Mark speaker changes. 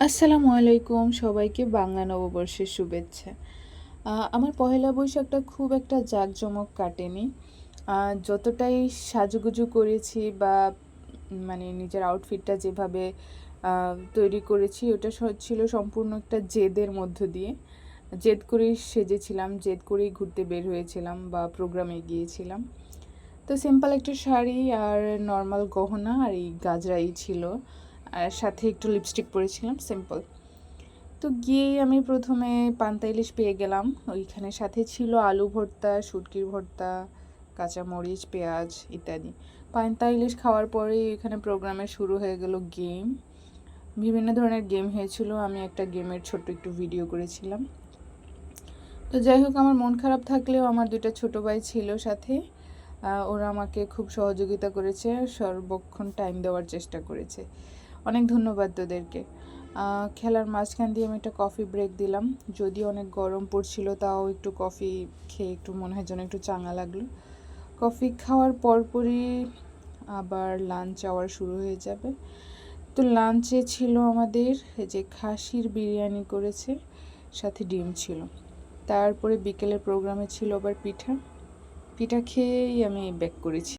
Speaker 1: আসসালামু আলাইকুম, সবাইকে বাংলা নববর্ষের শুভেচ্ছা। আমার পহেলা বৈশাখটা খুব একটা জাঁকজমক কাটেনি। যতটাই সাজুগুজু করেছি বা মানে নিজের আউটফিটটা যেভাবে তৈরি করেছি, ওটা ছিল সম্পূর্ণ একটা জেদের মধ্য দিয়ে। জেদ করেই সেজেছিলাম, জেদ করেই ঘুরতে বের হয়েছিলাম বা প্রোগ্রামে গিয়েছিলাম। তো সিম্পল একটা শাড়ি আর নর্মাল গহনা আর এই গাজরাই ছিল। আর সাথে একটু লিপস্টিক পরেছিলাম সিম্পল তো গিয়েই আমি প্রথমে পান্তা ইলিশ পেয়ে গেলাম। ওইখানে সাথে ছিল আলু ভর্তা সুটকির ভর্তা, কাঁচামরিচ, পেঁয়াজ ইত্যাদি। পান্তা ইলিশ খাওয়ার পরেই এখানে প্রোগ্রামে শুরু হয়ে গেল গেম। বিভিন্ন ধরনের গেম হয়েছিল, আমি একটা গেমের ছোট্ট একটু ভিডিও করেছিলাম। তো যাই হোক, আমার মন খারাপ থাকলেও আমার দুটো ছোট ভাই ছিল সাথে। ওরা আমাকে খুব সহযোগিতা করেছে, সর্বক্ষণ টাইম দেওয়ার চেষ্টা করেছে। অনেক ধন্যবাদ তোদেরকে। খেলার মাঝখান দিয়ে আমি একটা কফি ব্রেক দিলাম। যদি অনেক গরম পড়ছিল, তাও একটু কফি খেয়ে একটু মনে হয় যেন একটু চাঙা লাগল। কফি খাওয়ার পরপরই আবার লাঞ্চ আওয়ার শুরু হয়ে যাবে। তো লাঞ্চে ছিল আমাদের যে খাসির বিরিয়ানি করেছে, সাথে ডিম ছিল। তারপরে বিকেলের প্রোগ্রামে ছিল আবার পিঠা। পিঠা খেয়েই আমি ব্যাক করেছি।